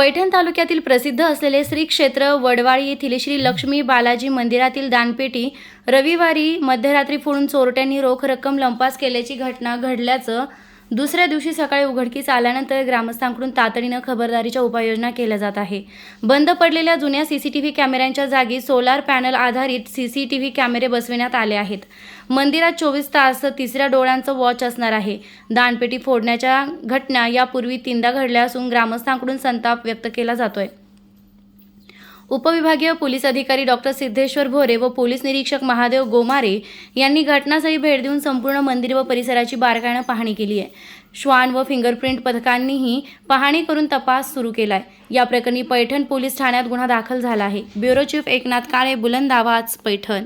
पैठण तालुक्यातील प्रसिद्ध असलेले श्री क्षेत्र वडवाळी येथील श्री लक्ष्मी बालाजी मंदिरातील दानपेटी रविवारी मध्यरात्री फोडून चोरट्यांनी रोख रक्कम लंपास केल्याची घटना घडल्याचं दुसऱ्या दिवशी सकाळी उघडकीस आल्यानंतर ग्रामस्थांकडून तातडीनं खबरदारीच्या उपाययोजना केल्या जात आहे. बंद पडलेल्या जुन्या सीसीटीव्ही कॅमेऱ्यांच्या जागी सोलार पॅनल आधारित सीसीटीव्ही कॅमेरे बसविण्यात आले आहेत. मंदिरात चोवीस तास तिसऱ्या डोळ्यांचं वॉच असणार आहे. दानपेटी फोडण्याच्या घटना यापूर्वी तीनदा घडल्या असून ग्रामस्थांकडून संताप व्यक्त केला जातोय. उपविभागीय पोलीस अधिकारी डॉक्टर सिद्धेश्वर भोरे व पोलीस निरीक्षक महादेव गोमारे यांनी घटनास्थळी भेट देऊन संपूर्ण मंदिर व परिसराची बारकाईनं पाहणी केली आहे. श्वान व फिंगरप्रिंट पथकांनीही पाहणी करून तपास सुरू केलाय. या प्रकरणी पैठण पोलीस ठाण्यात गुन्हा दाखल झाला आहे. ब्युरो चीफ एकनाथ काळे बुलंद आवाज पैठण.